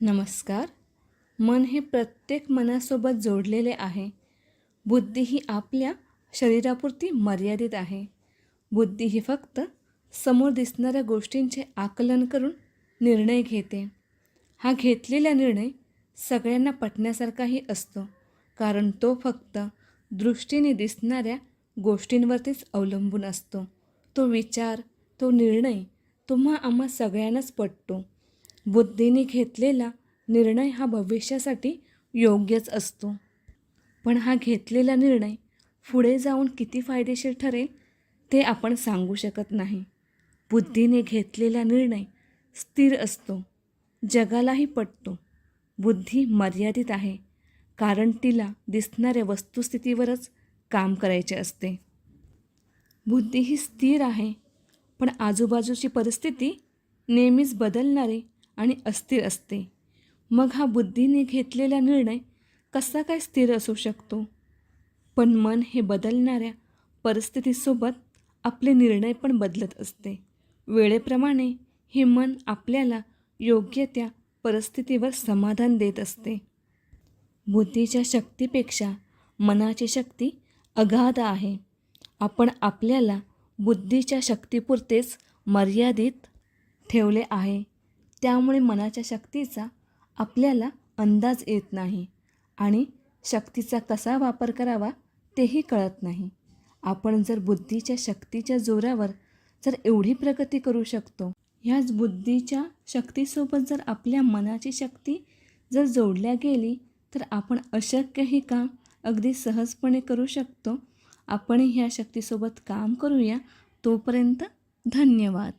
नमस्कार. मन हे प्रत्येक मनासोबत जोडलेले आहे. बुद्धी ही आपल्या शरीरापुरती मर्यादित आहे. बुद्धी ही फक्त समोर दिसणाऱ्या गोष्टींचे आकलन करून निर्णय घेते. हा घेतलेला निर्णय सगळ्यांना पटण्यासारखाही असतो कारण तो फक्त दृष्टीने दिसणाऱ्या गोष्टींवरतीच अवलंबून असतो. तो विचार तो निर्णय तुम्हा आम्हा सगळ्यांनाच पटतो. बुद्धीने घेतलेला निर्णय हा भविष्यासाठी योग्यच असतो. पण हा घेतलेला निर्णय पुढे जाऊन किती फायदेशीर ठरेल ते आपण सांगू शकत नाही. बुद्धीने घेतलेला निर्णय स्थिर असतो जगालाही पटतो. बुद्धी मर्यादित आहे कारण तिला दिसणाऱ्या वस्तुस्थितीवरच काम करायचे असते. बुद्धी ही स्थिर आहे पण आजूबाजूची परिस्थिती नेहमीच बदलणारी आणि अस्थिर असते. मग हा बुद्धीने घेतलेला निर्णय कसा काय स्थिर असू शकतो? पण मन हे बदलणाऱ्या परिस्थितीसोबत आपले निर्णय पण बदलत असते. वेळेप्रमाणे हे मन आपल्याला योग्य त्या परिस्थितीवर समाधान देत असते. बुद्धीच्या शक्तीपेक्षा मनाची शक्ती अगाध आहे. आपण आपल्याला बुद्धीच्या शक्तीपुरतेच मर्यादित ठेवले आहे. त्यामुळे मनाच्या शक्तीचा आपल्याला अंदाज येत नाही आणि शक्तीचा कसा वापर करावा तेही कळत नाही. आपण जर बुद्धीच्या शक्तीच्या जोरावर जर एवढी प्रगती करू शकतो ह्याच बुद्धीच्या शक्तीसोबत जर आपल्या मनाची शक्ती जर जोडल्या गेली तर आपण अशक्यही काम अगदी सहजपणे करू शकतो? आपण ह्या शक्तीसोबत काम करूया. तोपर्यंत धन्यवाद.